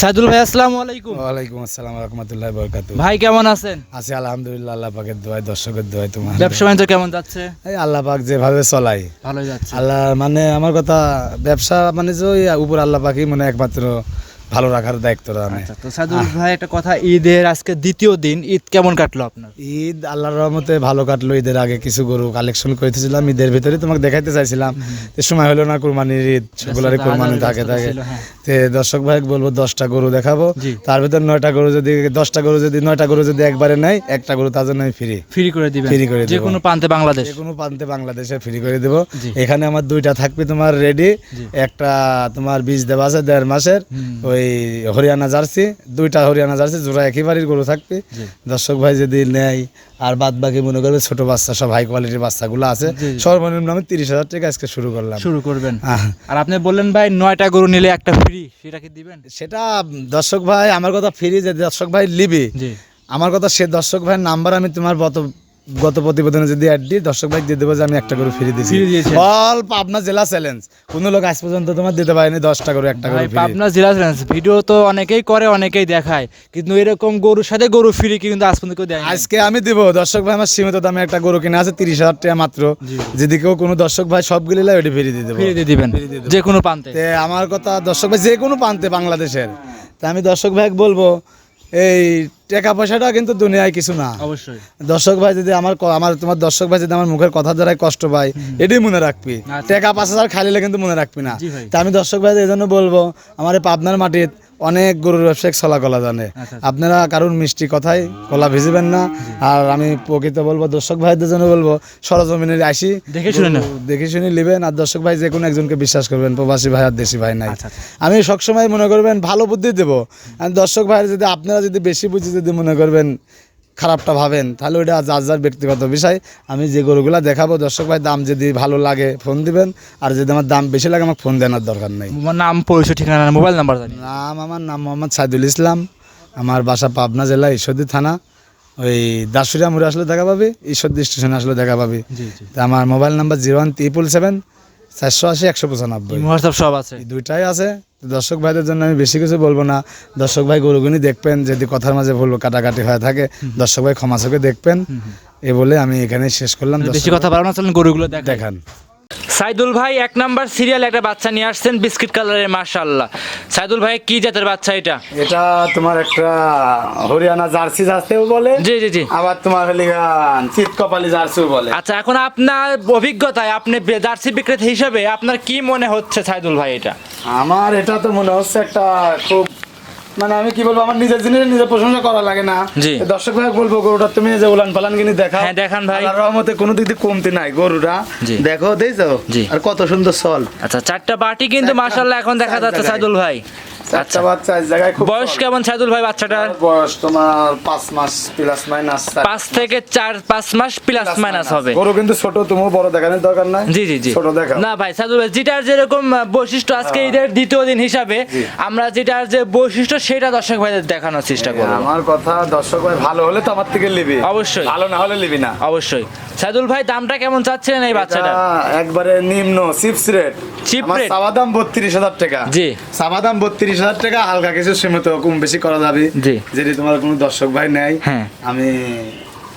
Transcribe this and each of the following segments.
সাইদুল ভাই আসসালামু আলাইকুম। ওয়ালাইকুম আসসালাম রহমতুল্লাহ বরকাত ভাই কেমন আছেন? আছি আলহামদুলিল্লাহ আল্লাহ পাকের দোয়ায় দর্শকের দোয়ায় তোমার ব্যবসা বাণিজ্য কেমন যাচ্ছে? এই আল্লাহ পাক যেভাবে চলাই। ভালো যাচ্ছে। আল্লাহ মানে আমার কথা ব্যবসা মানে যে উপর আল্লাহ পাকই মানে একমাত্র ভালো রাখার দায়িত্ব আমি। আচ্ছা তো সাইদুল ভাই একটা কথা ঈদের আজকে দ্বিতীয় দিন ঈদ কেমন কাটলো আপনার? ঈদ আল্লাহর রহমতে ভালো কাটলো ঈদের আগে কিছু গরু কালেকশন করতেছিলাম ঈদের ভিতরে তোমাকে দেখাইতে চাইছিলাম। তো সময় হলো না কুরবানির ঈদ সেগুলারই ব্যস্ততা, কুরবানি থাকে থাকে। ছিল, হ্যাঁ। তে দর্শক ভাই বলব দশটা গরু দেখাবো। তার ভিতর নয়টা গরু যদি দশটা গরু যদি নয়টা গরু যদি একবারে নেয় একটা গরু তার জন্য আমি ফ্রি ফ্রি করে দিবেন। ফ্রি করে যে কোনো প্রান্তে বাংলাদেশ। যে কোনো প্রান্তে বাংলাদেশে ফ্রি করে দেবো। এখানে আমার দুইটা থাকবে তোমার রেডি একটা তোমার বীজ দেওয়া আছে দেড় মাসের। হুম। ওই হরিয়ানা জার্সি দুইটা হরিয়ানা জার্সি জোড়া একেবারেই গরু থাকবে। দর্শক ভাই যদি নেয় আর বাদ বাকি মনে করবে ছোট বাচ্চা সব হাই কোয়ালিটির বাচ্চাগুলো আছে। সর্বনিম্ন আমি তিরিশ হাজার টাকা আজকে শুরু করলাম। শুরু করবেন। আর আপনি বললেন ভাই নয়টা গরু নিলে একটা ফ্রি সেটা কি দিবেন? সেটা দর্শক ভাই আমার কথা ফ্রি যে দর্শক ভাই লিবি আমার কথা সে দর্শক ভাইয়ের নাম্বার আমি তোমার গত গত প্রতিবেদনে যদি অ্যাড দিই দর্শক ভাই দিয়ে দেবো যে আমি একটা করে ফ্রি দিয়েছি। অল পাবনা জেলা চ্যালেঞ্জ কোনো লোক আজ পর্যন্ত তোমার দিতে পারেনি দশটা করে একটা করে পাবনা জেলা চ্যালেঞ্জ ভিডিও তো অনেকেই করে অনেকেই দেখায়। কিন্তু এরকম গরুর সাথে গরু ফ্রি কিন্তু আজ পর্যন্ত কেউ দেয় আজকে আমি দিব। দর্শক ভাই আমার সীমিত দামে একটা গরু কিনে আছে তিরিশ হাজার টাকা মাত্র। যদি কেউ কোনো দর্শক ভাই সবগুলি লাই ওটি ফ্রি দিয়ে দেবো। ফ্রি দিয়ে দিবেন। যে কোনো প্রান্তে। আমার কথা দর্শক ভাই যে কোনো প্রান্তে বাংলাদেশের। তা আমি দর্শক ভাই বলব এই টাকা পয়সাটা কিন্তু দুনিয়ায় কিছু না। অবশ্যই। দর্শক ভাই যদি আমার আমার তোমার দর্শক ভাই যদি আমার মুখের কথা দ্বারাই কষ্ট পায় এটাই মনে রাখবি। আচ্ছা। টাকা পাঁচ হাজার খালিলে কিন্তু মনে রাখবি না। তা আমি দর্শক ভাই এই জন্য বলব আমার এই পাবনার মাটির অনেক গরুর ব্যবসায়িক ছলা কলা জানে। আচ্ছা। আপনারা কারুর মিষ্টি কথায় কলা ভিজিবেন না। আর আমি প্রকৃত বলব দর্শক ভাইদের জন্য বলব সরজমিনে আসি। দেখে শুনে না? দেখে শুনে নেবেন। আর দর্শক ভাই যে কোনো একজনকে বিশ্বাস করবেন প্রবাসী ভাই আর দেশি ভাই নাই। আচ্ছা, আচ্ছা। আমি সবসময় মনে করবেন ভালো বুদ্ধি দেবো। আর দর্শক ভাইয়ের যদি আপনারা যদি বেশি বুঝি যদি মনে করবেন খারাপটা ভাবেন তাহলে ওটা যার যার ব্যক্তিগত বিষয়। আমি যে গরুগুলা দেখাবো দর্শক ভাই দাম যদি ভালো লাগে ফোন দিবেন আর যদি আমার দাম বেশি লাগে আমাকে ফোন দেওয়ার দরকার নেই। আমার নাম পরিচয় ঠিকানা মোবাইল নাম্বার নাম আমার নাম মোহাম্মদ সাইদুল ইসলাম। আমার বাসা পাবনা জেলা ঈশ্বরদী থানা। ওই দাসুরিয়া মোড়ে আসলে দেখা পাবি ঈশ্বরদী স্টেশনে আসলে দেখা পাবি। আমার mobile number zero one triple seven চারশো আশি একশো পঁচানব্বই। হোয়াটসঅ্যাপ সব আছে? দুইটাই আছে। দর্শক ভাইদের জন্য আমি বেশি কিছু বলব না। দর্শক ভাই গরুগুনি দেখবেন যদি কথার মাঝে ভুল কাটাকাটি হয়ে থাকে দর্শক ভাই ক্ষমা চোখে দেখবেন। এ বলে আমি এখানে শেষ করলাম। বেশি কথা কথা না চলেন গরুগুলো দেখ দেখান। সাইদুল ভাই এক নাম্বার সিরিয়াল একটা বাচ্চা নিয়ে আসছেন বিস্কিট কালারের মাশাআল্লাহ। সাইদুল ভাই কি জাতের বাচ্চা এটা? এটা তোমার একটা হরিয়ানা জার্সি জার্সিও বলে জি জি জি। আবার তোমার হলি চিত কপালি জার্সিও বলে। আচ্ছা এখন আপনার অভিজ্ঞতায় আপনি জার্সি বিক্রেতা হিসেবে আপনার কি মনে হচ্ছে সাইদুল ভাই এটা? আমার এটা তো মনে হচ্ছে একটা খুব মানে আমি কি বলব আমার নিজের জিনিস নিজের প্রশংসা করা লাগে না। দর্শক ভাই বলব গরুটা তুমি যে উলান পালান কিনে দেখা হ্যাঁ, দেখান ভাই। রহমতে কোনো দিক দিয়ে কমতি নাই গরুটা। দেখো দেখো দেখছ? আর কত সুন্দর সল আচ্ছা চারটা বাটি কিন্তু মাশাআল্লাহ এখন দেখা যাচ্ছে। সাইদুল ভাই। চারটা আচ্ছা। বাচ্চা এক জায়গায় খুব বয়স কেমন সাইদুল ভাই বাচ্চাটার বয়স তোমার পাঁচ মাস প্লাস মাইনাস পাঁচ থেকে চার পাঁচ মাস প্লাস মাইনাস হবে। গরু কিন্তু ছোট তুমিও বড় দেখানোর দরকার নাই। জি জি জি। ছোট দেখা না ভাই সাদুল ভাই যেটার যেরকম বৈশিষ্ট্য আজকে ঈদের দ্বিতীয় দিন হিসাবে আমরা যেটার যে বৈশিষ্ট্য সেটা দর্শক ভাইদের দেখানোর চেষ্টা করব। আমার কথা দর্শক ভাই ভালো হলে তো আমার থেকে লিবি অবশ্যই। ভালো না হলে লিবি না। অবশ্যই। সাদুল ভাই দামটা কেমন চাচ্ছিলেন এই বাচ্চাটা একবারে নিম্ন চিপস রেট। Cheap rate? সাবাদাম বত্রিশ হাজার টাকা। জি। চাওয়া দাম বত্রিশ হাজার টাকা হালকা কিছু সীমিত কম বেশি করা যাবে জি। যদি তোমার কোনো দর্শক ভাই নেয় হ্যাঁ। আমি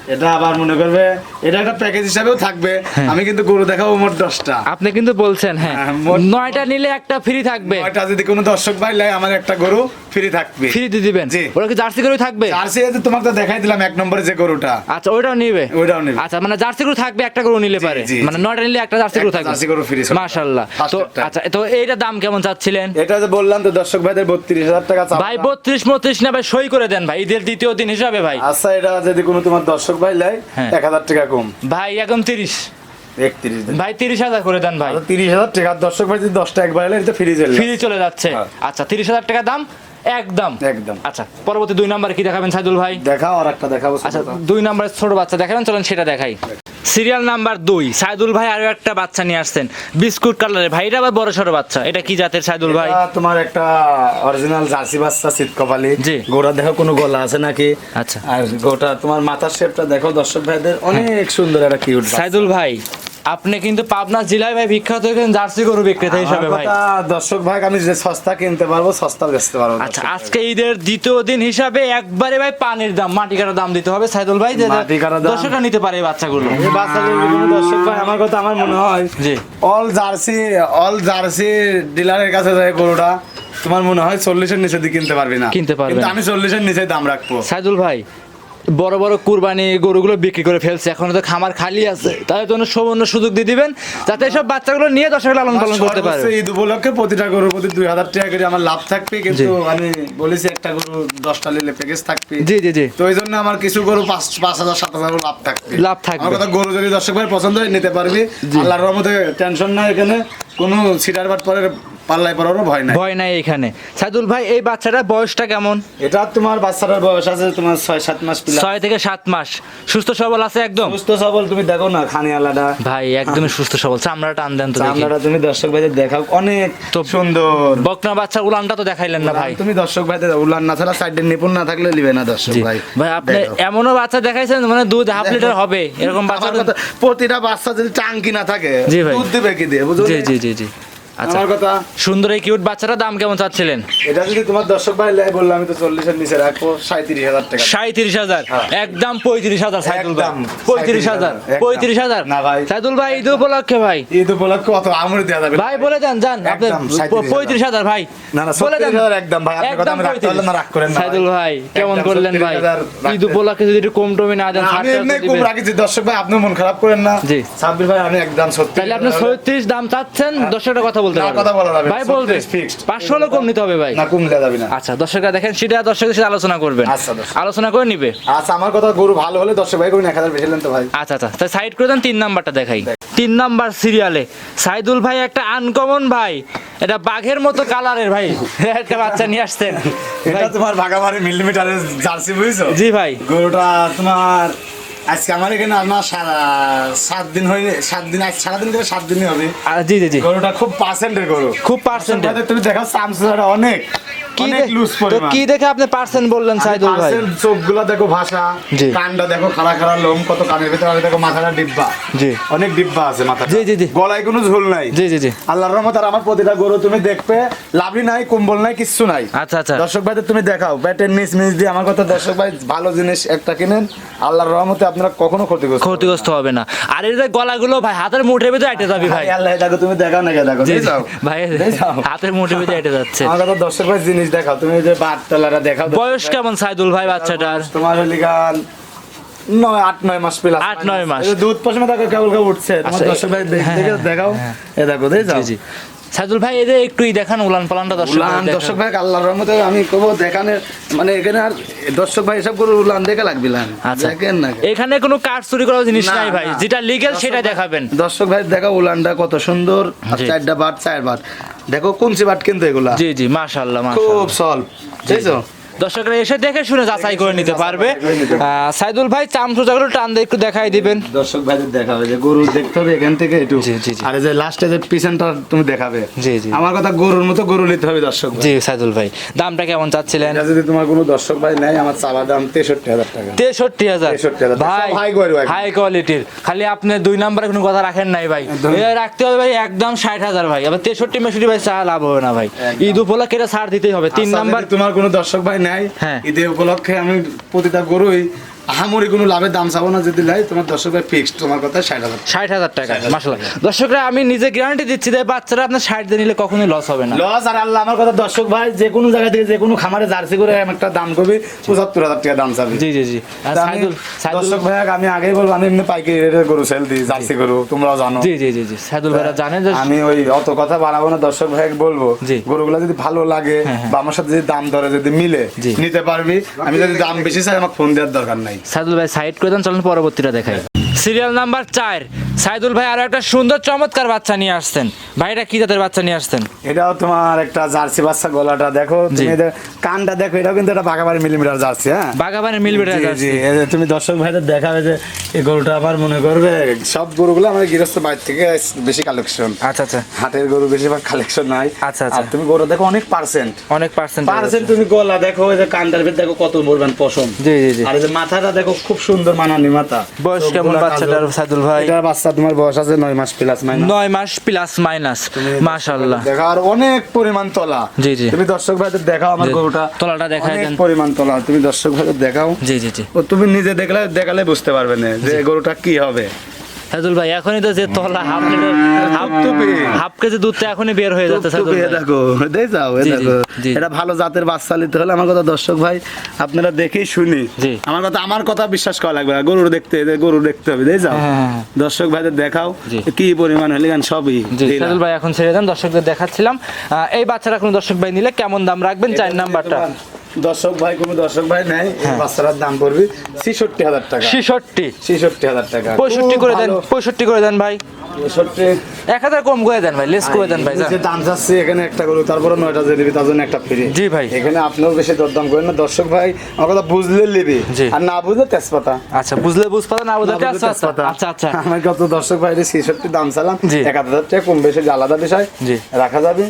এটা আবার মনে করবে এটা একটা প্যাকেজ হিসাবেও থাকবে হ্যাঁ। আমি কিন্তু গরু দেখাবো মোট দশটা আপনি কিন্তু বলছেন হ্যাঁ হ্যাঁ, নয়টা নিলে একটা ফ্রি থাকবে নয়টা যদি কোনো দর্শক ভাই নেয় আমার একটা গরু ফ্রি থাকবে। ফ্রি দিয়ে দিবেন। ওরা কি জার্সি করে থাকবে? জার্সি আছে তোমাকে তো দেখাই দিলাম এক নম্বরে যে গরুটা। আচ্ছা ওইটাও নিবে? ওইটাও নেবে। আচ্ছা মানে জার্সি গরু থাকবে একটা গরু নিলে পারে? মানে নয়টা নিলে একটা জার্সি গরু থাকবে? জার্সি গরু ছিল। মাশাআল্লাহ তো আচ্ছা তো এইটা দাম কেমন চাচ্ছিলেন? এটা যে বললাম তো দর্শক ভাইদের বত্রিশ হাজার টাকা চাওয়া। ভাই দাম। বত্রিশ মত্রিশ না ভাই সই করে দেন ভাই। ঈদের দ্বিতীয় দিন হিসাবে ভাই। আচ্ছা এটা যদি কোনো তোমার দর্শক ভাই লাই হ্যাঁ। এক হাজার টাকা কম। ভাই একদম তিরিশ। একত্রিশ দিন। ভাই তিরিশ হাজার করে দেন ভাই। তিরিশ হাজার টাকা। দর্শক ভাই যদি দশটা একবার এলে ফ্রি চলে ফ্রি চলে যাচ্ছে। হ্যাঁ। আচ্ছা তিরিশ হাজার টাকা দাম। একদম। একদম। আচ্ছা পরবর্তী দুই নাম্বার কি দেখাবেন সাইদুল ভাই? দেখাও আর একটা দেখাবো আচ্ছা দুই নাম্বার ছোট বাচ্চা দেখাবেন চলেন সেটা দেখাই। সিরিয়াল নাম্বার দুই সাইদুল ভাই আরও একটা বাচ্চা নিয়ে আসছেন বিস্কুট কালারের। ভাই এটা আবার বড় ছোট বাচ্চা এটা কি জাতের সাইদুল ভাই? তোমার একটা অরিজিনাল জার্সি বাচ্চা শীত কপালি। জি। গোড়া দেখো কোনো গলা আছে নাকি? আচ্ছা। আর গোটা তোমার মাথার শেপটা দেখো দর্শক ভাইদের অনেক সুন্দর একটা কিউট সাইদুল ভাই আপনি কিন্তু পাবনা জেলায় ভাই বিখ্যাত একজন জার্সি গরু বিক্রেতা হিসাবে ভাই। দর্শক ভাই আমি যে সস্তা কিনতে পারব সস্তা বেচতে পারব আচ্ছা আজকে ঈদের দ্বিতীয় দিন হিসাবে একবারে ভাই পানির দাম মাটি কাটা দাম দিতে হবে। সাইদুল ভাই যে মাটি কাটা দাম। দর্শকরা নিতে পারে এই বাচ্চাগুলো। এই বিভিন্ন দর্শক ভাই আমার কথা আমার মনে হয় জি। অল জার্সি অল জার্সি ডিলারের কাছে যায় গরুটা। তোমার মনে হয় চল্লিশের নিচে দিয়ে কিনতে পারবি না? কিনতে পারবে। আমি চল্লিশের নিচে দাম রাখব। সাইদুল ভাই বড় বড় কুরবানি গরুগুলো বিক্রি করে ফেলছে। এখন তো খামার খালি আছে। তাদের জন্য সৌবর্ণ সুযোগ দিয়ে দিবেন যাতে সব বাচ্চাগুলো নিয়ে দর্শক লালন পালন করতে পারে। ঈদ উপলক্ষে প্রতিটা গরুর প্রতি দুই হাজার টাকা করে আমার লাভ থাকবে কিন্তু আমি বলেছি একটা গরু দশটা নিলে প্যাকেজ থাকবে। জি জি জি। তো ওই জন্য আমার কিছু গরু পাঁচ পাঁচ হাজার সাত হাজার লাভ থাকবে। লাভ থাকবে। আমার কথা গরু যদি দর্শক ভাই পছন্দ হয় নিতে পারবি। আল্লাহর রহমতে টেনশন নাই এখানে। কোনো সিটার বাট পরে পাল্লাই পড়ারও ভয় নাই। ভয় নাই এখানে। সাইদুল ভাই এই বাচ্চাটা বয়সটা কেমন? এটা তোমার বাচ্চাটার বয়স আছে তোমার ছয় সাত মাস ছয় থেকে সাত মাস। সুস্থ সবল আছে একদম? সুস্থ সবল তুমি দেখো না খানি আলাদা ভাই একদমই সুস্থ সবল। চামড়াটা টান দেন তো চামড়াটা তুমি দর্শক ভাইদের দেখাও। অনেক তো- সুন্দর। বকনা বাচ্চা উলানটা তো দেখাইলেন না ভাই। তুমি দর্শক ভাইদের উল্লান না ছাড়া সাইডের নিপুণ না থাকলে নিবে না দর্শক ভাই। ভাই আপনি এমনও বাচ্চা দেখাইছেন মানে দুধ হাফ লিটার হবে। এরকম বাচ্চা প্রতিটা বাচ্চা যদি টাঙ্কি না থাকে। দুধ দিবে কি দিয়ে বুঝলি? জি জি জি জি। আচ্ছা আমার কথা। সুন্দর এই কিউট বাচ্চাটার দাম কেমন চাচ্ছিলেন? এটা যদি তোমার দর্শক ভাই বললাম আমি তো চল্লিশের নিচে রাখব সাঁত্রিশ হাজার টাকা। সাঁত্রিশ হাজার? হ্যাঁ। একদম পঁয়ত্রিশ হাজার সাইদুল ভাই। পঁয়ত্রিশ হাজার 35,000 পঁয়ত্রিশ হাজার? না ভাই। সাইদুল ভাই ঈদ উপলক্ষে ভাই। ঈদ উপলক্ষে অত আমরি দেওয়া যাবে ভাই বলে যান। আপনি একদম 37,000 পঁয়ত্রিশ হাজার ভাই। না, না, বলে যান 36,000 একদম ভাই, আপনার কথা আমি রাখতে পারলাম না, রাগ করেন না সাইদুল ভাই কেমন করলেন ভাই? ঈদ উপলক্ষে যদি একটু কম টমি না দেন আমি এমনি রাখেছি দর্শক ভাই আপনি মন খারাপ করেন না। জি। সাব্বির ভাই আমি একদম সত্যি তাহলে আপনি ছত্রিশ দাম চাচ্ছেন? দর্শকটা কথা বলতে না, কথা বলা যাবে ভাই বলবে। 36 fixed। পাঁচশো হলে কম নিতে হবে ভাই। না কম যাবে না। আচ্ছা দর্শকরা দেখেন সেটা দর্শকের সাথে আলোচনা করবেন। আচ্ছা, আলোচনা করে নিবে। আচ্ছা আমার কথা গরু ভালো হলে দর্শক ভাই করুন এক হাজার বেশি তো ভাই। আচ্ছা আচ্ছা তাই সাইড করে দেন তিন নাম্বারটা দেখাই। তিন নাম্বার সিরিয়ালে সাইদুল ভাই একটা আনকমন ভাই। এটা বাঘের মতো কালারের ভাই। একটা বাচ্চা নিয়ে আসছেন। এটা তোমার ভাগাবাড়ি মিলিমিটারের জার্সি বুঝছ? জি ভাই। গরুটা তোমার আজকে আমার এখানে আমার সারা সাত দিন হয়ে সাত দিন আজ সারাদিন ধরে সাত দিনই হবে। জি জি জি। গরুটা খুব পার্সেন্টের গরু। খুব পার্সেন্টের তুমি দেখো চামচুটা অনেক। কি লুজ তো কি দেখে আপনি পার্সেন্ট বললেন সাইদুল ভাই? চোখগুলো দেখো ভাষা কানটা দেখো খাড়া খাড়া লোম কত কানের ভিতরে আর দেখো মাথাটা ডিব্বা। জি। অনেক ডিব্বা আছে মাথা জি, জি, জি। গলায় কোনো ঝোল নাই। জি জি জি। আল্লাহর রহমত আর আমার প্রতিটা গরু তুমি দেখবে নাই কম্বল নাই কিচ্ছু নাই। আচ্ছা আচ্ছা। দর্শক ভাইদের তুমি দেখাও ব্যাটের নিচ নিচ দিয়ে আমার কথা দর্শক ভাই ভালো জিনিস একটা কিনেন আল্লাহর রহমতে আপনারা কখনো ক্ষতিগ্রস্ত ক্ষতিগ্রস্ত হবে না। আর এই যে গলাগুলো ভাই হাতের মুঠের ভিতরে আইটে যাবি ভাই। আল্লাহ দেখো তুমি দেখাও না দেখো। ভাই হাতের মুঠের ভিতরে আইটে যাচ্ছে। আমার কথা দর্শক ভাই জিনিস দেখাও। তুমি যে বাটতলারা দেখাও বয়স কেমন সাইদুল ভাই বাচ্চাটার? তোমার হলি গান নয় আট নয় মাস পেলা আট, নয় মাস। দুধ পশমে দেখো কেবল কেবল উঠছে। তোমার আচ্ছা, দর্শক ভাই হ্যাঁ, দেখে হ্যাঁ, দেখাও। এ দেখো দেখ জি জি। সাইদুল ভাই এদের একটুই দেখান উলান পালানটা দর্শক উলান দর্শক ভাই আল্লাহর রহমতে আমি কব দেখানে মানে এখানে আর দর্শক ভাই সব করে উলান দেখে লাগবে লান আচ্ছা। দেখেন না এখানে কোনো কাঠ চুরি করার জিনিস নাই ভাই। যেটা লিগ্যাল সেটা দেখাবেন। দর্শক ভাই দেখা উলানটা কত সুন্দর। চারটা বাট চার বাট। দেখো কুঞ্চি বাট কিন্তু এগুলা। জি জি মাশাআল্লাহ মাশাআল্লাহ। খুব সলভ বুঝছ দর্শকরা এসে দেখে শুনে যাচাই করে নিতে পারবে। সাইদুল ভাই চামচুচাগুলো টান দিয়ে একটু দেখাই দিবেন। দর্শক ভাইদের দেখাবে যে গরু দেখতে হবে এখান থেকে একটু। আর যে লাস্টে যে পিছনটা তুমি দেখাবে। জি, জি। আমার কথা গরুর মতো গরু নিতে হবে দর্শক জি সাইদুল ভাই দামটা কেমন চাচ্ছিলেন? যদি তোমার কোনো দর্শক ভাই নাই আমার চাওয়া দাম তেষট্টি হাজার টাকা। তেষট্টি হাজার? 63,000 ভাই high quality, হাই কোয়ালিটির খালি আপনি দুই নাম্বারে কোনো কথা রাখেন নাই ভাই। রাখতে হবে ভাই একদম ষাট হাজার ভাই। আবার তেষট্টি মেষট্টি ভাই চা লাভ হবে না ভাই। ঈদ উপলক্ষে এটা ছাড় দিতেই হবে। তিন আচ্ছা, নাম্বার তোমার কোনো দর্শক ভাই নাই হ্যাঁ। ঈদের উপলক্ষে আমি প্রতিটা গরুই আহামরি কোনো লাভের দাম চাবো না যদি লাই তোমার দর্শক ভাই ফিক্সড তোমার কথা ষাট হাজার ষাট হাজার টাকা মাসাল্লাহ দর্শকরা আমি নিজে গ্যারান্টি দিচ্ছি যে বাচ্চারা আপনার ষাট দিয়ে নিলে কখনোই লস হবে না। লস আর আল্লাহ আমার কথা দর্শক ভাই যে কোনো জায়গা থেকে যে কোনো খামারে জার্সি করে আমি একটা দাম করবি পঁচাত্তর হাজার টাকা দাম চাবি। জি জি জি। দর্শক ভাই আমি আগেই বলব আমি এমনি পাইকারি রেটের গরু সেল দিই জার্সি গরু তোমরাও জানো। জি জি জি জি। সাইদুল ভাইরা জানেন যে আমি ওই অত কথা বাড়াবো না দর্শক ভাই বলব। গরুগুলো যদি ভালো লাগে হ্যাঁ, হ্যাঁ। বা আমার সাথে যদি দাম ধরে যদি মিলে। নিতে পারবি। আমি যদি দাম বেশি চাই আমার ফোন দেওয়ার দরকার নাই। ভাই সাইড করে দেন চলেন পরবর্তীটা দেখাই। সিরিয়াল নাম্বার চার সাইদুল ভাই আরও একটা সুন্দর চমৎকার বাচ্চা নিয়ে আসছেন। ভাইটা কি জাতের বাচ্চা নিয়ে আসছেন? এটাও তোমার একটা জার্সি বাচ্চা গলাটা দেখো তুমি। কানটা দেখো এটাও কিন্তু একটা বাঘাবাড়ি মিলিমিটার জার্সি হ্যাঁ? বাগাবানের মিলবে জি, জি, এই যে তুমি দর্শক ভাইদের দেখাবে যে এই গরুটা আবার মনে করবে সব গরুগুলো আমার গৃহস্থ বাইর থেকে বেশি কালেকশন আচ্ছা আচ্ছা। হাটের গরু বেশিরভাগ কালেকশন নাই। আচ্ছা, আচ্ছা। তুমি গরু দেখো অনেক পার্সেন্ট অনেক পার্সেন্ট পার্সেন্ট তুমি গলা দেখো এই যে কানটার ভিতর দেখো কত বলবেন পশম। জি জি জি। আর এই যে মাথাটা দেখো খুব সুন্দর মানানি মাথা। বয়স কেমন বাচ্চাটার সাইদুল ভাই? এটা বাচ্চা তোমার বয়স আছে নয় মাস প্লাস মাইনাস নয় মাস প্লাস মাইনাস মাশাআল্লাহ। দেখা আর অনেক পরিমাণ তলা। জি, জি। তুমি দর্শক ভাইদের দেখাও আমার। গরুটা। তলাটা দেখায় দেন। পরিমাণ তলা। তুমি দর্শক ভাইদের দেখাও। জি জি জি। ও তুমি নিজে দেখলে দেখালে বুঝতে পারবে না যে গরুটা কি হবে। সাইদুল ভাই এখনই তো যে তলা half litre half half kg দুধটা এখনই বের হয়ে যাচ্ছে সাইদুল ভাই। দেখো দেই যাও দেখো। এটা ভালো জাতের বাচ্চা নিতে হলে আমার কথা দর্শক ভাই আপনারা দেখেই শুনি। আমার কথা আমার কথা বিশ্বাস করা লাগবে না। গরু দেখতে গরু দেখতে হবে দেই যাও। হ্যাঁ, হ্যাঁ, দর্শক ভাইদের দেখাও কি পরিমাণ হলে গান সবই। সাইদুল ভাই এখন ছেড়ে দেন দর্শকদের দেখাচ্ছিলাম। এই বাচ্চারা কোনো দর্শক ভাই নিলে কেমন দাম রাখবেন? চার নাম্বারটা। দর্শক ভাই কোনো দর্শক ভাই নাই হ্যাঁ। বাচ্চাটার দাম পড়বে ছেষট্টি হাজার টাকা। ছেষট্টি? ছেষট্টি হাজার টাকা। পঁয়ষট্টি করে দেন। পঁয়ষট্টি করে দেন ভাই। এক হাজার কম করে দেন ভাই লেস করে দেন ভাই যান। যে দাম যাচ্ছে এখানে একটা গরু তারপরে নয়টা যে দিবি তার জন্য একটা ফ্রি। জি ভাই। এখানে আপনিও বেশি দরদাম করেন না। দর্শক ভাই আমার কথা বুঝলে নিবি। আর না বুঝলে তেজপাতা। আচ্ছা বুঝলে বুঝ পাতা না বুঝলে আচ্ছা আচ্ছা তেজপাতা। আচ্ছা আচ্ছা। আমার কত দর্শক ভাই ছেষট্টি দাম চালাম এক হাজার টাকা কম বেশি আলাদা বিষয় জি। রাখা যাবে।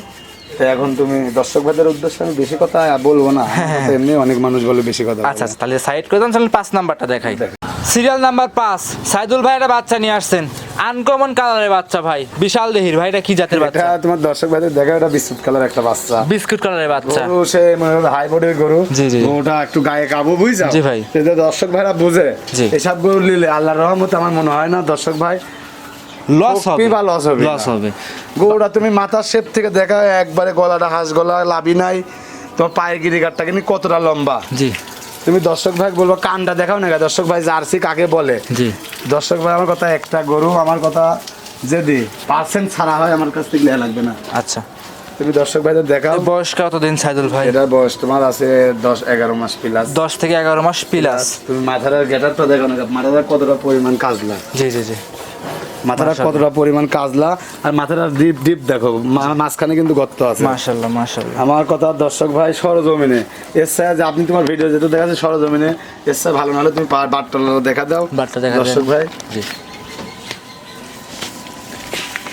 তো এখন তুমি দর্শক ভাইদের উদ্দেশ্যে আমি বেশি কথা বলব না। এমনি অনেক মানুষ বলে বেশি কথা আচ্ছা আচ্ছা তাহলে সাইড করে দেন পাঁচ নাম্বারটা দেখাই। সিরিয়াল নাম্বার পাঁচ সাইদুল ভাই একটা বাচ্চা নিয়ে আসছেন। আনকমন কালারের বাচ্চা ভাই বিশাল দেহির ভাই এটা কি জাতের এটা বাচ্চা? তোমার দর্শক ভাইদের দেখা এটা বিস্কুট কালার একটা বাচ্চা। বিস্কুট কালারের বাচ্চা। গরু সে মানে হাই বোর্ডের গরু। জি, জি। গরুটা একটু গায়ে কাবু বুঝছ? জি ভাই। দর্শক ভাইরা বুঝে। এসব গরু নিলে আল্লাহর রহমত আমার মনে হয় না দর্শক ভাই। লস হবে। বা loss হবে লস হবে। গরুটা তুমি মাথার শেপ থেকে দেখা একবারে গলাটা হাঁস গলা লাভি নাই। তোমার পায়ের গিরিগারটা কিন্তু কতটা লম্বা। জি। তুমি দর্শক ভাই বলব কানটা দেখাও না দর্শক ভাই জার্সি কাকে বলে? জি। দর্শক ভাই আমার কথা একটা গরু আমার কথা যদি পার্সেন্ট ছাড়া হয় আমার কাছ থেকে লাগবে না। আচ্ছা। তুমি দর্শক ভাইদের দেখাও। বয়স কতদিন সাইদুল ভাই? এটার বয়স তোমার আছে দশ এগারো মাস প্লাস দশ থেকে এগারো মাস প্লাস তুমি মাথার গেটারটা দেখো না মাথাটা কতটা পরিমাণ কাজলা। জি জি জি। মাথাটা কতটা পরিমাণ কাজলা আর মাথাটা ডিপ ডিপ দেখো মাঝখানে কিন্তু গর্ত আছে। মাশাল্লাহ মাশাল্লাহ আমার কথা দর্শক ভাই সরজমিনে। এর যে আপনি তোমার ভিডিও যেটা দেখাচ্ছে সরজমিনে এর সাথে ভালো নাহলে তুমি বাটটা দেখা দাও। বাটটা দেখা দর্শক ভাই জি দর্শক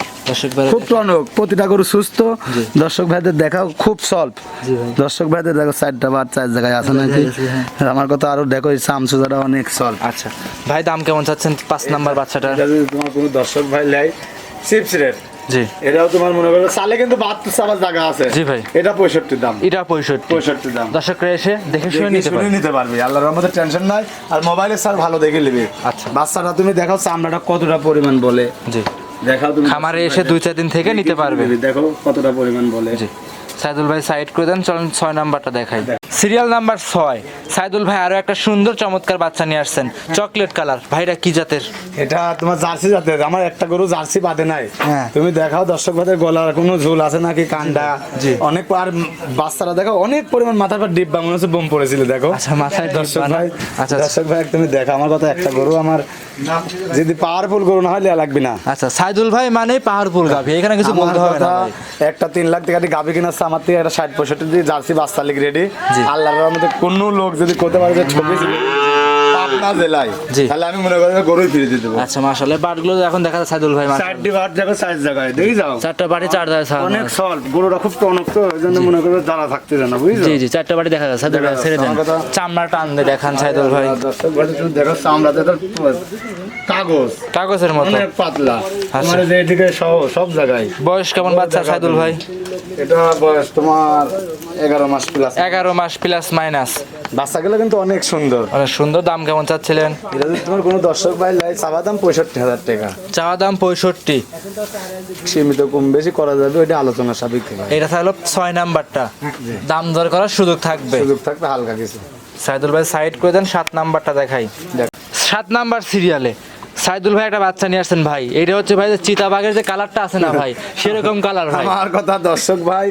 ভাই খুব টনক প্রতিটা গরু সুস্থ। দর্শক ভাইদের দেখাও খুব সল্ভ দর্শক ভাইদের দেখো চারটা বার চার জায়গায় আছে নাকি? হ্যাঁ। আর আমার কথা আরও দেখো এই সামসুজাটা অনেক সল্ভ আচ্ছা। ভাই দাম কেমন চাচ্ছেন? পাঁচ নাম্বার যদি তোমার কোনো দর্শক ভাই লাই চিপস রেট। জি। এটাও তোমার মনে করো সালে কিন্তু বাহাত্তর সাবার জায়গা আছে। জি ভাই। এটা পঁয়ষট্টি দাম। এটা পঁয়ষট্টি। পঁয়ষট্টি দাম। দর্শকরা এসে দেখে শুনে নিতে নিতে পারবি। আল্লাহর রহমতে টেনশন নাই। আর মোবাইলে স্যার ভালো দেখে নিবি। আচ্ছা। বাচ্চাটা তুমি দেখাও চামড়াটা কতটা পরিমাণ বলে। জি। দেখাও তুমি খামারে এসে দুই চার দিন থেকে নিতে পারবে। দেখো কতটা পরিমাণ বলে। সাইদুল ভাই সাইড করে দেন চলেন ছয় নাম্বারটা দেখাই। সিরিয়াল নাম্বার ছয়। সাইদুল ভাই আরও একটা সুন্দর চমৎকার বাচ্চা নিয়ে আসছেন। Chocolate colour. ভাইরা কি জাতের? এটা তোমার জার্সি জাতের। আমার একটা গরু জার্সি বাদে নাই। হ্যাঁ। তুমি দেখাও দর্শক ভাইদের গলার কোনো ঝোল আছে নাকি কান্ডা জি। অনেক আর বাচ্চারা দেখো অনেক পরিমাণ মাথার পর ডিব্বা মনে হচ্ছে বোম পড়েছিল দেখো। আচ্ছা মাথায় দর্শক ভাই আচ্ছা, আচ্ছা। দর্শক ভাই তুমি দেখো আমার কথা একটা গরু আমার যদি পাওয়ারফুল গরু না হয় লেয়া লাগবে না। আচ্ছা সাইদুল ভাই মানে পাহাড়পুর গাভি। এখানে কিছু বলতে হবে না। একটা তিন লাখ টাকা গাভি কিনাচ্ছে আমার থেকে একটা ষাট পঁয়ষট্টি দিয়ে জার্সি বাচ্চা লিখ রেডি। আল্লাহর রহমতে কোনো লোক যদি করতে পারে যে ছবি পাবনা জেলায় তাহলে আমি মনে করি গরুই ফিরে আচ্ছা মাশাআল্লাহ। বাটগুলো এখন দেখা যায় সাইদুল ভাই চারটি বার দেখো সাইজ জায়গায়। দেখি যাও। চারটা চার দায় অনেক গরুটা খুব টনক তো ওই জন্য মনে করবে দাঁড়া থাকতে জানা বুঝছ? জি জি চারটা বাড়ি দেখা যায় সাইদুল ভাই ছেড়ে যাচ্ছে, দেন। চামড়া টান দিয়ে দেখান সাইদুল ভাই। দেখো তো কাগজ। কাগজের মতো। অনেক পাতলা। আচ্ছা। যে এদিকে সহ সব জায়গায়। বয়স কেমন বাচ্চা সাইদুল ভাই? এটা বয়স তোমার এগারো মাস প্লাস এগারো মাস প্লাস মাইনাস বাচ্চাগুলো কিন্তু অনেক সুন্দর। অনেক সুন্দর দাম কেমন চাচ্ছিলেন? এটা যদি তোমার কোনো দর্শক ভাই লাই চাওয়া দাম পঁয়ষট্টি হাজার টাকা। চাওয়া দাম পঁয়ষট্টি। সীমিত কম বেশি করা যাবে ওইটা আলোচনা সাপেক্ষে এটা থাকল ছয় নাম্বারটা। দাম দর করার সুযোগ থাকবে। সুযোগ থাকবে হালকা কিছু। সাইদুল ভাই সাইড করে দেন সাত নাম্বারটা দেখাই। দেখ। সাত নাম্বার সিরিয়ালে সাইদুল ভাই একটা বাচ্চা নিয়ে আসছেন ভাই। এটা হচ্ছে ভাই যে চিতাবাগের যে কালারটা আছে না ভাই সেরকম কালার ভাই। আমার কথা দর্শক ভাই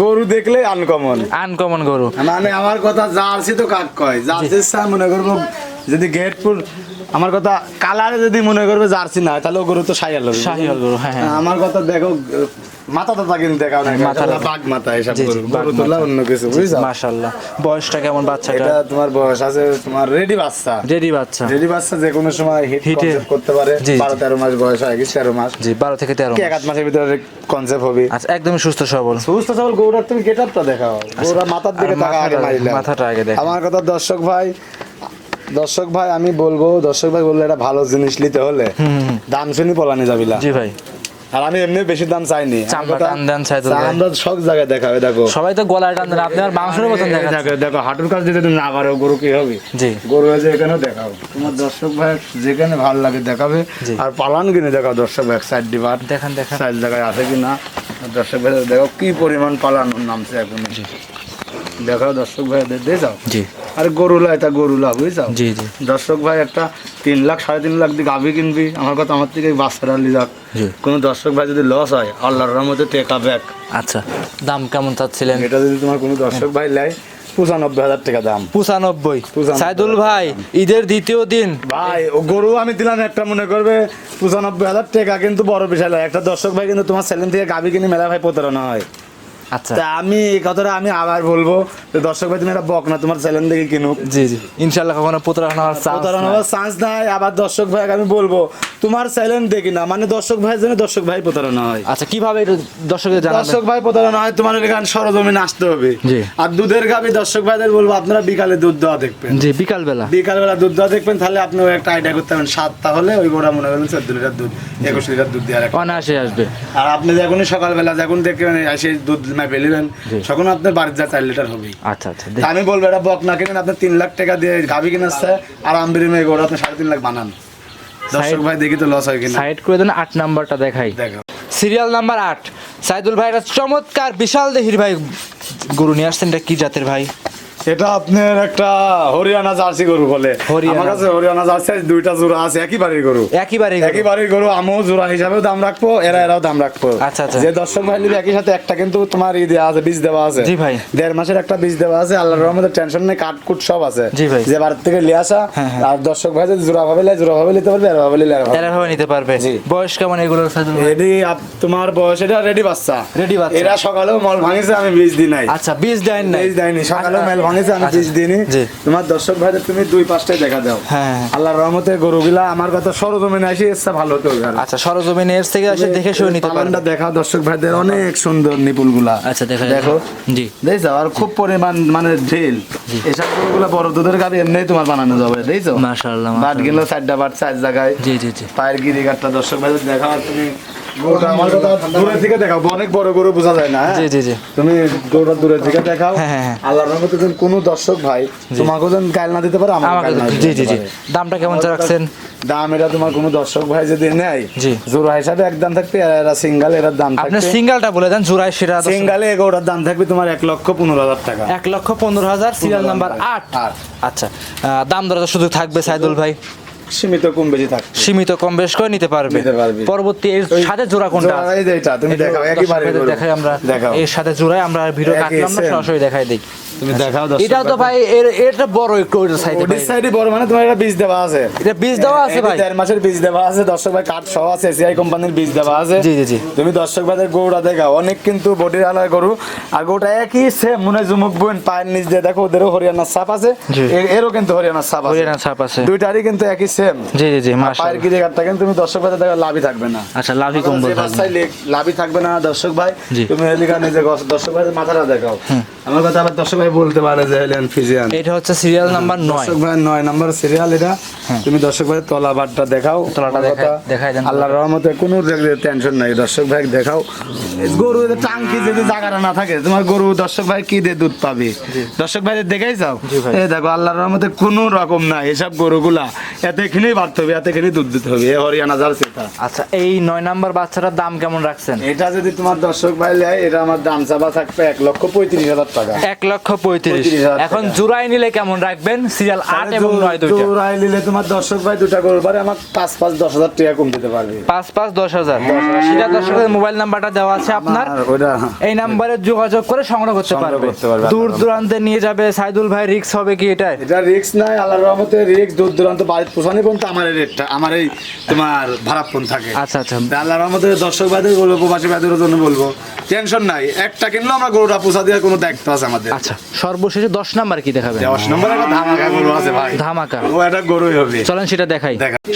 গরু দেখলে আনকমন আনকমন গরু। মানে আমার কথা জার্সি তো কাক কয়। জার্সি মনে করব যদি গেটপুর আমার কথা কালারে যদি মনে করবে জার্সি না তাহলে গরু তো সাইয়াল হবে। শাহিওয়াল গরু হ্যাঁ হ্যাঁ। আমার কথা দেখো মাথা টাথা কিন্তু দেখাও না মাথা বাঘ মাথা এসব গরু গরু তোলা অন্য কিছু বুঝছ? মাশাল্লাহ বয়সটা কেমন বাচ্চাটা? এটা তোমার বয়স আছে তোমার রেডি বাচ্চা। রেডি বাচ্চা। রেডি বাচ্চা যে কোনো সময় হিট কনসেপ্ট করতে পারে জি, জি। বারো তেরো মাস বয়স হয়ে গেছে তেরো মাস। জি বারো থেকে তেরো কি এক আধ মাসের ভিতরে কনসেপ্ট হবে? আচ্ছা একদমই সুস্থ সবল। সুস্থ সবল গৌরার তুমি গেট আপটা দেখাও। গৌরা মাথার দিকে আগে মাথাটা- মাথাটা আগে দেখো। আমার কথা দর্শক ভাই দর্শক ভাই আমি বলব দর্শক ভাই বললে এটা ভালো জিনিস নিতে হলে দাম শুনি পলানি যাবিলা। জি ভাই। আর আমি এমনি বেশি দাম চাইনি। আমরা সব জায়গায় দেখাবে দেখো। সবাই তো গলায় টান দেন আপনি আর মাংসের মতন দেখা দেখো দেখো হাঁটুর কাছে যদি না পারো গরু কি হবে? জি। গরু আছে এখানেও দেখাও। তোমার দর্শক ভাই যেখানে ভালো লাগে দেখাবে। আর পালান কিনে দেখাও দর্শক ভাই সাইড ডিবার দেখান দেখান। সাইড জায়গায় আছে কি না দর্শক ভাই দেখো কি পরিমাণ পালানোর নামছে এখন। দেখাও দর্শক ভাই দিয়ে যাও। জি। আরে গরুলা এটা গরুলা বুঝছাও জি জি। দর্শক ভাই একটা তিন লাখ সাড়ে তিন লাখ দিয়ে গাভি কিনবি। আমার কথা আমার থেকে বাচ্চারা লি যাক। জি। কোনো দর্শক ভাই যদি লস হয় আল্লাহর রহমতে টেকা ব্যাক আচ্ছা দাম কেমন চাচ্ছিলেন? এটা যদি তোমার কোনো দর্শক ভাই লাই পঁচানব্বই হাজার টাকা দাম। পঁচানব্বই। সাইদুল ভাই ঈদের দ্বিতীয় দিন। ভাই ও গরু আমি দিলাম একটা মনে করবে পঁচানব্বই হাজার টাকা কিন্তু বড় বিষয় নয় একটা দর্শক ভাই কিন্তু তোমার চ্যালেঞ্জ থেকে গাভি কিনে মেলা ভাই প্রতারণা হয়। আচ্ছা। তা আমি এই কথাটা আমি আবার বলব যে দর্শক ভাই তুমি একটা বক না তোমার চ্যালেঞ্জ থেকে কিনুক। জি জি। ইনশাল্লাহ কখনো প্রতারণা হওয়ার প্রতারণা হওয়ার চান্স নাই। আবার দর্শক ভাই আমি বলব তোমার চ্যালেঞ্জ দেখি না মানে দর্শক ভাইয়ের জন্য দর্শক ভাই প্রতারণা হয়। আচ্ছা কীভাবে এটা দর্শকদের জানাবেন? দর্শক ভাই প্রতারণা হয় তোমার এখানে সরজমিনে আসতে হবে। জি। আর দুধের গাবি দর্শক ভাইদের বলব আপনারা বিকালে দুধ দেওয়া দেখবেন। জি বিকাল বেলা বিকালবেলা দুধ দেওয়া দেখবেন তাহলে আপনি ওই একটা আইডিয়া করতে পারবেন। সাতটা হলে ওই গোড়া মনে করেন চোদ্দ লিটার দুধ একুশ লিটার দুধ দেওয়ার অনায়াসে আসবে। আর আপনি যখনই সকালবেলা যখন দেখবেন এসে দুধ মেপে নেবেন জি। তখন আপনার যা চার লিটার হবে। আচ্ছা আচ্ছা। আমি বলব এটা বক না কিনেন আপনার তিন লাখ টাকা দিয়ে গাভি কিনাচ্ছে আর আমবিরি মেয়ে গরু আপনি সাড়ে তিন লাখ বানান। দর্শক ভাই দেখি তো লস হয় কিনা। সাইড করে দেন আট নাম্বারটা দেখাই। দেখো। সিরিয়াল নাম্বার আট। সাইদুল ভাই এটা চমৎকার বিশাল দেহির ভাই গরু নিয়ে আসছেন এটা কি জাতের ভাই? এটা আপনার একটা হরিয়ানা জার্সি গরু বলে। আমার কাছে হরিয়ানা জার্সি আছে, দুইটা জোড়া আছে একই বাড়ির গরু। একেবারে একই বাড়ির গরু আমিও জোড়া হিসাবেও দাম রাখব এরা এরাও দাম রাখব। আচ্ছা, আচ্ছা। যে দর্শক ভাই নিবে একই সাথে একটা কিন্তু তোমার ই দেওয়া আছে বীজ দেওয়া আছে। জি ভাই। দেড় মাসের একটা বীজ দেওয়া আছে আল্লাহর রহমতে টেনশন নেই কাট কুট সব আছে। জি ভাই। যে বাড়ির থেকে লিয়ে আসা হ্যাঁ, হ্যাঁ। আর দর্শক ভাই যদি জোড়া ভাবে লেয় জোড়া ভাবে নিতে পারবে এরা ভাবে নিলে এরা ভাবে নিতে পারবে। জি। বয়স কেমন এগুলো? সাইদুল ভাই রেডি তোমার বয়স এটা রেডি বাচ্চা। রেডি বাচ্চা। এরা সকালেও মল ভাঙিছে আমি বীজ দিই নাই। আচ্ছা বীজ দেন নাই। বীজ দেয়নি সকালেও মেল ভাঙিছে আমি। বীজ দিইনি। তোমার দর্শক ভাইদের তুমি দুই পাঁচটাই দেখা দাও। হ্যাঁ। আল্লাহর রহমতে গরুগুলা আমার কথা সরজমিনে আসি এসে ভালো হতে আচ্ছা সরজমিনে এর থেকে এসে দেখে শুনে নিতে পারবে। দেখা দর্শক ভাইদের অনেক সুন্দর নিপুলগুলা আচ্ছা দেখা দেখো। জি। দেখছ? আর খুব পরিমাণ মানে ঢিল। এসব গরুগুলা বড় দুধের গাড়ি এমনি তোমার বানানো যাবে দেখছ? মাশাআল্লাহ বাট গেল চারটা বাট চার জায়গায় জি জি জি। পায়ের গিরিঘাটটা দর্শক ভাইদের দেখা তুমি গরুটা আমার কথা দূরের থেকে দেখাও অনেক বড় গরু বোঝা যায় না হ্যাঁ? জি জি জি। তুমি গরুটা দূরের থেকে দেখাও। হ্যাঁ, হ্যাঁ। আল্লাহর রহমতে যেন কোনো দর্শক ভাই তোমাকে যেন গাইল না দিতে পারে আমাকে আমাকে গাইল না জি জি জি। দামটা কেমন রাখছেন? দাম এটা তোমার কোনো দর্শক ভাই যদি নেয় জি। জোড়া হিসাবে একদম থাকবে এরা সিঙ্গাল এর দাম আপনি থাকবে। সিঙ্গেলটা বলে দেন সেরা দশ- সিঙ্গালে এগারোটার দাম থাকবে তোমার এক লক্ষ পনেরো হাজার টাকা। এক লক্ষ পনেরো হাজার সিরিয়াল নাম্বার আট। আট। আচ্ছা দাম দরজা শুধু থাকবে সাইদুল ভাই। সীমিত কম বেশি থাকবে। সীমিত কম বেশ করে নিতে পারবে। পরবর্তী এর সাথে জোড়া কোনটা? এই যে এটা, তুমি দেখাও, একবারে দেখাই আমরা এর সাথে জোড়ায় আমরা ভিডিও কাটলাম না সরাসরি দেখাই দিই তুমি দেখাও দর্শক এটাও তো ভাই এর এটা বড় একটু ওইটার সাইডে ওটির সাইডে বড় মানে তোমার এটা বীজ দেওয়া আছে। এটা বীজ দেওয়া আছে ভাই। দেড় মাসের বীজ দেওয়া আছে দর্শক ভাই কাঠ সহ আছে এসিআই কোম্পানির বীজ দেওয়া আছে। জি, জি, জি। তুমি দর্শক ভাইদের গরুটা দেখাও। অনেক কিন্তু বডির আলাদা গরু আর গরুটা একই সেম মনে জুমুক বোন পায়ের নিচ দিয়ে। দেখো ওদেরও হরিয়ানার ছাপ আছে। এরও কিন্তু হরিয়ানার ছাপ আছে। হরিয়ানার ছাপ আছে। দুইটারই কিন্তু একই সেম জি জি জি পায়ের গিরে কাঠটা কিন্তু তুমি দর্শক ভাইদের দেখো লাভই থাকবে না। আচ্ছা লাভি কম্বল যে লাভই থাকবে না দর্শক ভাই। তুমি এদিকে নিজে দর্শক ভাইদের মাথাটা দেখাও। আমার কথা আবার দর্শক ভাই বলতে পারে যে এলেন ফিজিয়ান এটা হচ্ছে সিরিয়াল নাম্বার নয়। দর্শক ভাই নয় নাম্বার সিরিয়াল এটা। তুমি দর্শক ভাই তলা বাটটা দেখাও। তলাটা দেখাই- দেন। আল্লাহর রহমতে কোনো টেনশন নাই। দর্শক ভাই দেখাও। গরু টাঙ্কি যদি জায়গাটা না থাকে তোমার গরু দর্শক ভাই কি দিয়ে দুধ পাবে? দর্শক ভাই দেখাই যাও এই দেখো আল্লাহর রহমতে কোনো রকম নাই। এসব গরুগুলা এতে খেলেই বাড়তে হবে এতে খেলেই দুধ দিতে হবে। এ হরিয়ানা জার্সি আচ্ছা এই নয় নাম্বার বাচ্চাটার দাম কেমন রাখছেন? এটা যদি তোমার দর্শক ভাই নেয় এটা আমার দাম চাবা থাকবে এক লক্ষ পঁয়ত্রিশ হাজার টাকা। এক লক্ষ পঁয়ত্রিশ। এখন টাকা। নিলে কেমন রাখবেন? সিরিয়াল আট এবং নয় জোড়াই নিলে তোমার দর্শক ভাই দুটা পারে আমার পাঁচ পাঁচ দশ হাজার টাকা কম দিতে পারবে। পাঁচ পাঁচ দশ হাজার। সেটা দর্শকের মোবাইল নাম্বারটা দেওয়া আছে আপনার। এই নাম্বারে যোগাযোগ করে সংগ্রহ করতে পারবে। দূর দূরান্তে নিয়ে যাবে। সাইদুল ভাই রিক্স হবে কি এটাই? এটা রিক্স নাই আল্লাহর রহমতে রিক্স দূর দূরান্ত বাড়ির পোষানি পর্যন্ত আমার এই রেটটা আমার এই তোমার ভাড়াপন থাকে। আচ্ছা আচ্ছা। তা আল্লাহর রহমতে দর্শক ভাইদের বলব প্রবাসী ভাইদের জন্য বলব টেনশন নাই। একটা কিনলেও আমরা গরুটা পোষা দেওয়ার কোনো দায়িত্ব আছে আমাদের। আচ্ছা। সর্বশেষে দশ নাম্বার কি দেখাবেন? দশ নম্বর একটা ধামাকা গরু আছে ভাই। ধামাকা। ও একটা গরুই হবে। চলেন সেটা দেখাই।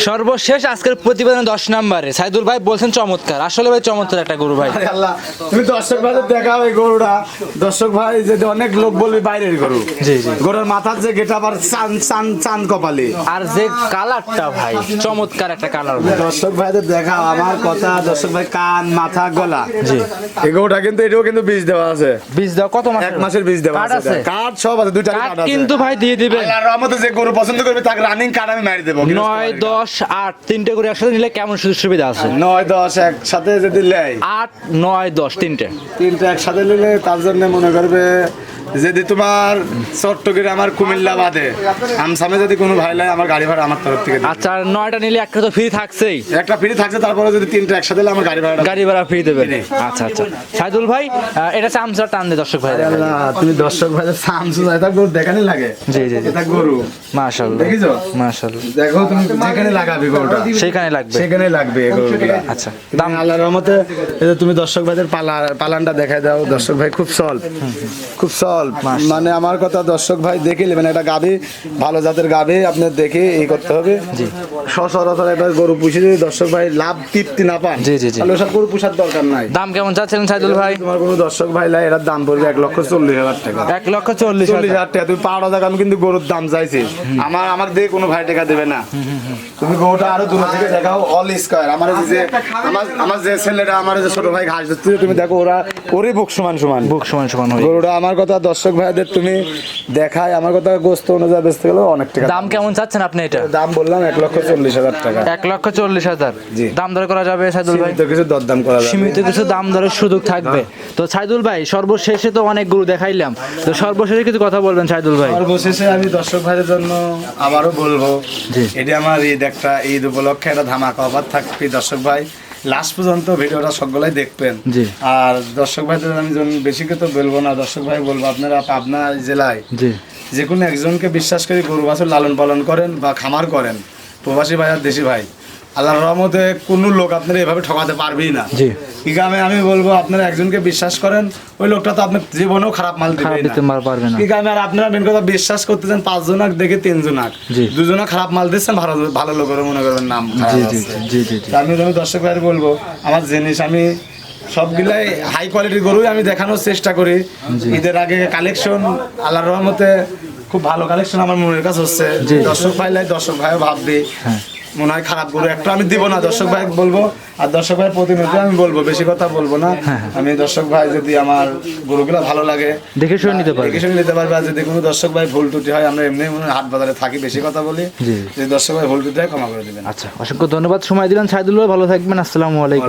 সর্বশেষ আজকের প্রতিবেদন দশ নাম্বারে। সাইদুল ভাই বলছেন চমৎকার। আসলে ভাই চমৎকার একটা গরু ভাই। আরে আল্লাহ তুমি দর্শক ভাইদের দেখাও এই গরুটা। দর্শক ভাই যদি অনেক লোক বলবে বাইরের গরু। জি, জি। গরুর মাথার যে গেটা আবার চান চান চান কপালে। আর যে কালারটা ভাই চমৎকার একটা কালার দর্শক ভাইদের দেখাও আমার কথা। দর্শক ভাই কান মাথা গলা। জি। এই গরুটা কিন্তু এটাও কিন্তু বীজ দেওয়া আছে। বীজ দেওয়া কত মাস এক মাসের বীজ দেওয়া আছে। আছে? কার্ড সব আছে দুইটা কার্ড আছে। কিন্তু ভাই দিয়ে দিবেন আল্লাহর রহমতে যে গরু পছন্দ করবে তাকে রানিং কার্ড আমি মারি দেবো। নয় দশ আট তিনটে করে একসাথে নিলে কেমন সুযোগ সুবিধা আছে? নয় দশ একসাথে যদি নেয়। আট নয় দশ তিনটে। তিনটা একসাথে নিলে তার জন্য মনে করবে যদি তোমার চট্টগ্রাম আমার কুমিল্লা বাদে আমসামে যদি কোনো ভাই লাগে আমার গাড়ি ভাড়া আমার তরফ থেকে দিবে। আচ্ছা আর নয়টা নিলে একটা তো ফ্রি থাকছেই। একটা ফ্রি থাকছে তারপরে যদি তিনটা একসাথে আমার গাড়ি ভাড়া গাড়ি ভাড়া ফ্রি দেবেন ফ্রি। আচ্ছা আচ্ছা। সাইদুল ভাই আহ, এটা চামচা টান দে দর্শক ভাই তুমি দর্শক ভাই সামসু এটা গরু দেখানি লাগে? জি, জি, জি। এটা গরু। মাশাল্লাহ দেখিছো? মাশাল্লাহ দেখো তুমি যেখানে লাগাবে গরুটা। সেখানে লাগবে। সেখানে লাগবে এই গরুগুলা। আচ্ছা দাম? আল্লাহর রহমতে এই যে তুমি দর্শক ভাইদের পালা পালানটা দেখাই দাও। দর্শক ভাই খুব সল। খুব সল্ভ মানে আমার কথা দর্শক ভাই দেখে নেবেন একটা গাবি ভালো জাতের গাবি আপনি দেখে এই করতে হবে। সচরাচর একটা গরু পুষে যদি দর্শক ভাই লাভ তৃপ্তি না পান জি, জি, জি। তাহলে ওসব গরু পুষার দরকার নাই। দাম কেমন চাচ্ছিলেন সাইদুল ভাই? তোমার কোনো দর্শক ভাই লাই এটার দাম পড়বে এক লক্ষ চল্লিশ হাজার টাকা। এক লক্ষ চল্লিশ চল্লিশ হাজার টাকা তুমি পাওয়া টাকা আমি কিন্তু গরুর দাম চাইছি আমার আমার দিয়ে কোনো ভাই টাকা দেবে না। তুমি গরুটা আরও দূর থেকে দেখাও অল স্কয়ার আমার যে আমার আমার যে ছেলেটা আমার যে ছোট ভাই ঘাস দিচ্ছে তুমি দেখো ওরা ওরই বুক সমান সমান। বুক সমান সমান গরুটা আমার কথা দর্শক ভাইদের তুমি দেখায় আমার কথা গোস্ত অনুযায়ী বেচতে গেলে অনেক টাকা দাম কেমন চাচ্ছেন আপনি এটা? দাম বললাম এক লক্ষ চল্লিশ হাজার টাকা। এক লক্ষ চল্লিশ হাজার। দাম দর করা যাবে সাইদুল ভাই? সীমিত কিছু দরদাম করা যাবে। সীমিত কিছু দাম দরের সুযোগ থাকবে। তো সাইদুল ভাই সর্বশেষে তো অনেক গরু দেখাইলাম। তো সর্বশেষে কিছু কথা বলবেন সাইদুল ভাই? সর্বশেষে আমি দর্শক ভাইদের জন্য আবারও বলব। এটি আমার ঈদ একটা ঈদ উপলক্ষে একটা ধামাকা অফার থাকবে দর্শক ভাই। লাস্ট পর্যন্ত ভিডিওটা সকলেই দেখবেন। আর দর্শক ভাইদের আমি বেশি তো বলব না দর্শক ভাই বলব আপনারা আপনার জেলায় যে কোনো একজনকে বিশ্বাস করে গরু বাছুর লালন পালন করেন বা খামার করেন প্রবাসী ভাই আর দেশি ভাই। আল্লাহর রহমতে কোনো লোক আপনারা এভাবে ঠকাতে পারবেই না। জি। কি কামে আমি বলব আপনারা একজনকে বিশ্বাস করেন ওই লোকটা তো আপনার জীবনেও খারাপ মাল দিবে দিতে পারবে না। কি কারণে আর আপনারা মেন কথা বিশ্বাস করতেছেন পাঁচ জনাক দেখে তিন জনাক জি। দুজনা খারাপ মাল দিচ্ছেন ভালো ভালো লোকের মনে করবেন নাম জি জি জি জি জি আমি আমি দর্শক ভাই বলব আমার জিনিস আমি সবগুলাই হাই কোয়ালিটির গরুই আমি দেখানোর চেষ্টা করি। ঈদের আগে কালেকশন আল্লাহর রহমতে খুব ভালো কালেকশন আমার মনের কাছে হচ্ছে। দর্শক ভাই লাই দর্শক ভাইও ভাববে। হ্যাঁ। মনে হয় খারাপ গরু একটা আমি দিব না দর্শক ভাই বলব। আর দর্শক ভাই প্রতিনিধি আমি বলব বেশি কথা বলব না। হ্যাঁ, আমি দর্শক ভাই যদি আমার গরুগুলো ভালো লাগে দেখে শুনে নিতে পারবে। দেখে শুনে নিতে পারবে। আর যদি কোনো দর্শক ভাই ভুল ত্রুটি হয় আমরা এমনি মনে হয় হাট বাজারে থাকি বেশি কথা বলি। যদি দর্শক ভাই ভুল ত্রুটি হয় ক্ষমা করে দিবেন। আচ্ছা অসংখ্য ধন্যবাদ। সময় দিলেন সাইদুল ভাই ভালো থাকবেন। আসসালামু আলাইকুম।